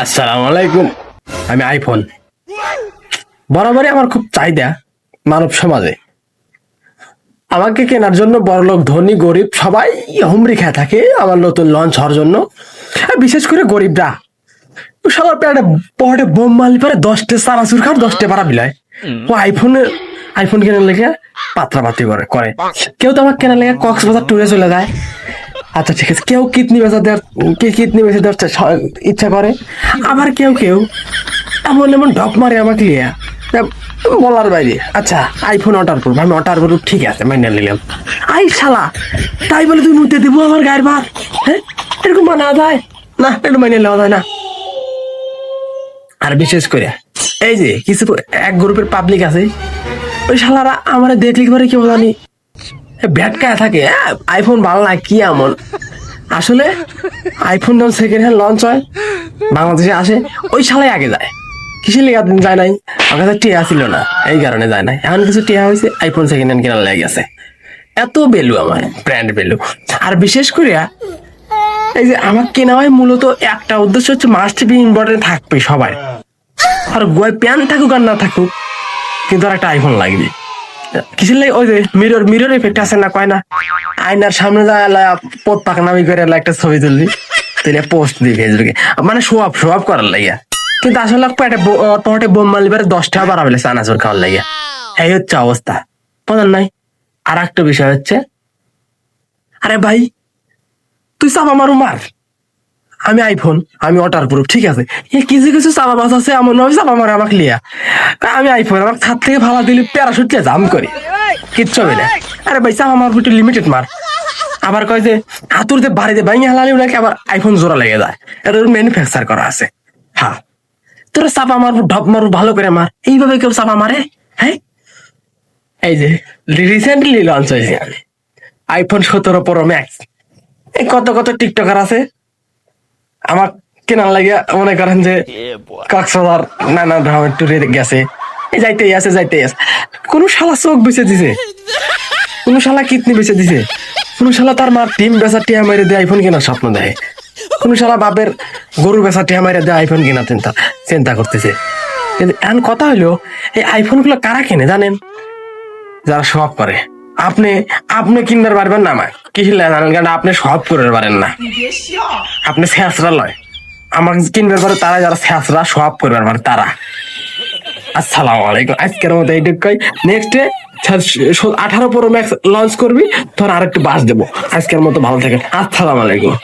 আলাইকুম আমি আইফোন। বরাবরই আমার খুব চাহিদা মানব সমাজে। আমাকে কেনার জন্য বড়লোক, ধনী, গরিব সবাই হুমড়ি খেয়ে থাকে আমার নতুন লঞ্চ হওয়ার জন্য। বিশেষ করে গরিবরা। সবার পেটে পড়ে বোম মারলি পারে দশটা সারাসুর খার দশটা পারা বিলায় ও আইফোনে, আইফোন কেনার লেগে পাত্রা পাত্রি করে করে। কেউ তো আমার কেনার লেগে কক্সবাজার ট্যুরে চলে যায়। আচ্ছা ঠিক আছে। কেউ কিডনি বেচা দেওয়ার কিডনি বেচা দেওয়ার ইচ্ছা করে? আবার কেউ কেউ এমন এমন ঢপ মারে আমাকে লিয়া। বলার বাইরে। আচ্ছা আইফোন অর্ডার করব আমি অর্ডার করব ঠিক আছে মাইনে নিলাম। আই শালা, তাই বলে তুই মুতে দেবো আমার গায়ের ভার? হ্যাঁ? এরকম মানা যায়? না, একটু মাইনে নেওয়া যায় না। আর বিশেষ করে, এই যে, কিছু এক গ্রুপের পাবলিক আছে। ওই শালারা আমার দেখলি পরে কেউ জানি ব্যাটকায় থাকে। আইফোন ভালো না, কি এমন? আসলে আইফোন যখন সেকেন্ড হ্যান্ড লঞ্চ হয়, বাংলাদেশে আসে, ওই শালাই আগে যায়। কিসের লেগে যায় নাই? আমার কাছে টিয়া ছিল না, এই কারণে যায় নাই। এখন কিছু টিয়া হয়েছে আইফোন সেকেন্ড হ্যান্ড কেনার লেগে গেছে এত ভ্যালু আমার ব্র্যান্ড ভ্যালু আর বিশেষ করে এই যে আমার কেনা হয় মূলত একটা উদ্দেশ্য হচ্ছে মাস্ট বি ইম্পর্টেন্ট থাকবে সবাই। আর গোয় প্যান থাকুক আর না থাকুক, কিন্তু আর একটা আইফোন লাগবে। কিসের লাগে ওই যে মিরর মিরর এফেক্ট আছে না কয় না? আয়নার সামনে যায় পথ পাক নামি করে একটা ছবি তুলবি। তুলে পোস্ট দিই ফেসবুকে। মানে শো আপ করার লাগিয়া। কিন্তু আসলে পেটে পকেটে বোম মারলি পারে দশ টাকা বাড়াবে চানাচুর খাওয়ার লাগিয়া। এই হচ্ছে অবস্থা। বুঝলেন নাই? আর একটা বিষয় হচ্ছে, আরে ভাই, তুই চাপা মারু মার। আমি আইফোন আমি ওয়াটার প্রুফ ঠিক আছে? কিছু কিছু চাপা মাছ আছে, এমন ভাবে চাপা মারে আমাকে লিয়া। আমি আইফোন আমার ছাদ থেকে ভাড়া দিলে প্যারাশুট দিয়ে জাম করি। কিচ্ছু হবে না। আরে ভাই চাপা মার একটু লিমিটেড মার। আবার কয় যে হাতুরতে বাড়িতে ভাঙে হালালি নাকি আবার আইফোন জোড়া লেগে যায় এটা ম্যানুফ্যাকচার করা আছে। হ্যাঁ তোরা চাপা মারবো, ঢপ মারবো, ভালো করে মার। এইভাবে কেউ চাপা মারে? হ্যাঁ? এই যে রিসেন্টলি লঞ্চ হয়েছে আমি। আইফোন সতেরো প্রো ম্যাক্স এই কত কত টিকটকার আছে? আমার কেনার লাগে মনে করেন যে কক্সবাজার নানা ধরনের ট্যুরে গেছে। এই যাইতেই আছে যাইতেই আছে। কোন শালা চোখ বেঁচে দিছে? কোন শালা কিডনি বেঁচে দিছে? কোন শালা তার মার টিম বেচা টিয়া মেরে দিয়ে আইফোন কেনার স্বপ্ন দেয় কোন শালা বাপের গরু বেচা টিয়া মেরে দিয়ে আইফোন কেনার চিন্তা চিন্তা করতেছে। কিন্তু এখন কথা হইল এই আইফোনগুলো কারা কেনে জানেন? যারা সব করে। আপনি আপনি কিনতে পারবেন না আমার কি জানেন? কারণ আপনি সব করে পারেন না। আপনি শেষরা লয়। আমাকে কিনবার পারে তারা যারা শেষরা, সব করে পারে তারা। আসসালামু আলাইকুম। আজকের মতো এইটুকুই নেক্সটে আঠারো প্রো ম্যাক্স লঞ্চ করবি, তোর আরেকটু বাস দেবো। আজকের মতো ভালো থাকেন। আসসালামু আলাইকুম।